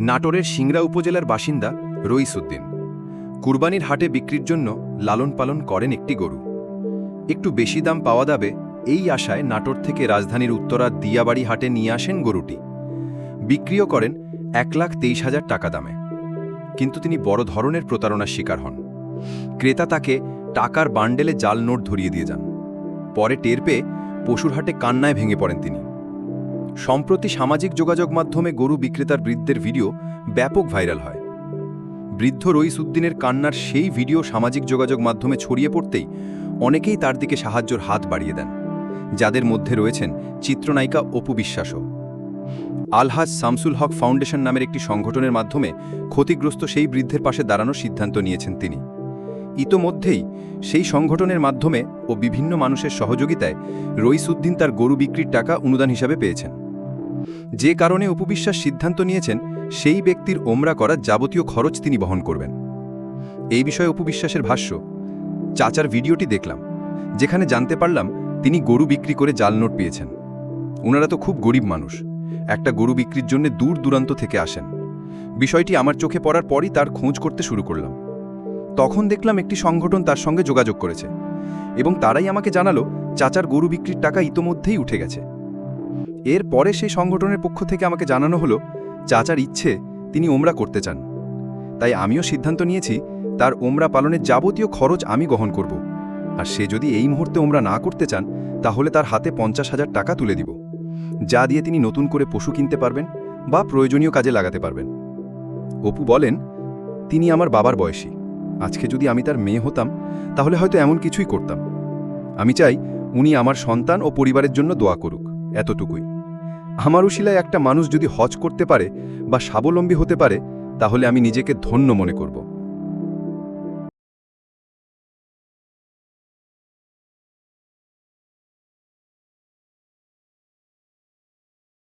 নাটোরের সিংড়া উপজেলার বাসিন্দা রইসুদ্দিন। কুরবানির হাটে বিক্রির জন্য লালন পালন করেন একটি গরু। একটু বেশি দাম পাওয়া যাবে এই আশায় নাটোর থেকে রাজধানীর উত্তরা দিয়াবাড়ি হাটে নিয়ে আসেন গরুটি। বিক্রিও করেন এক লাখ তেইশ হাজার টাকা দামে। কিন্তু তিনি বড় ধরনের প্রতারণার শিকার হন। ক্রেতা তাকে টাকার বান্ডেলে জাল নোট ধরিয়ে দিয়ে যান। পরে টের পেয়ে পশুর হাটে কান্নায় ভেঙে পড়েন তিনি। সম্প্রতি সামাজিক যোগাযোগ মাধ্যমে গরু বিক্রেতার বৃদ্ধের ভিডিও ব্যাপক ভাইরাল হয়। বৃদ্ধ রইসুদ্দিনের কান্নার সেই ভিডিও সামাজিক যোগাযোগ মাধ্যমে ছড়িয়ে পড়তেই অনেকেই তার দিকে সাহায্যর হাত বাড়িয়ে দেন। যাদের মধ্যে রয়েছেন চিত্রনায়িকা অপু বিশ্বাসও। আলহাজ শামসুল হক ফাউন্ডেশন নামের একটি সংগঠনের মাধ্যমে ক্ষতিগ্রস্ত সেই বৃদ্ধের পাশে দাঁড়ানোর সিদ্ধান্ত নিয়েছেন তিনি। ইতোমধ্যেই সেই সংগঠনের মাধ্যমে ও বিভিন্ন মানুষের সহযোগিতায় রইসুদ্দিন তার গরু বিক্রির টাকা অনুদান হিসাবে পেয়েছেন। যে কারণে উপবিশ্বাস সিদ্ধান্ত নিয়েছেন, সেই ব্যক্তির ওমরা করার যাবতীয় খরচ তিনি বহন করবেন। এই বিষয়ে উপবিশ্বাসের ভাষ্য, চাচার ভিডিওটি দেখলাম, যেখানে জানতে পারলাম তিনি গরু বিক্রি করে জাল নোট পেয়েছেন। ওনারা তো খুব গরিব মানুষ, একটা গরু বিক্রির জন্য দূর দূরান্ত থেকে আসেন। বিষয়টি আমার চোখে পড়ার পরই তার খোঁজ করতে শুরু করলাম। তখন দেখলাম একটি সংগঠন তার সঙ্গে যোগাযোগ করেছে, এবং তারাই আমাকে জানালো, চাচার গরু বিক্রির টাকা ইতোমধ্যেই উঠে গেছে। এর পরে সেই সংগঠনের পক্ষ থেকে আমাকে জানানো হলো, চাচার ইচ্ছে, তিনি ওমরা করতে চান। তাই আমিও সিদ্ধান্ত নিয়েছি, তার ওমরা পালনের যাবতীয় খরচ আমি গ্রহণ করব। আর সে যদি এই মুহূর্তে ওমরা না করতে চান, তাহলে তার হাতে পঞ্চাশ হাজার টাকা তুলে দিব। যা দিয়ে তিনি নতুন করে পশু কিনতে পারবেন বা প্রয়োজনীয় কাজে লাগাতে পারবেন। অপু বলেন, তিনি আমার বাবার বয়সী। আজকে যদি আমি তার মেয়ে হতাম, তাহলে হয়তো এমন কিছুই করতাম। আমি চাই উনি আমার সন্তান ও পরিবারের জন্য দোয়া করুক, এতটুকুই। আমার উশিলায় একটা মানুষ যদি হজ করতে পারে বা স্বাবলম্বী হতে পারে, তাহলে আমি নিজেকে ধন্য মনে করব।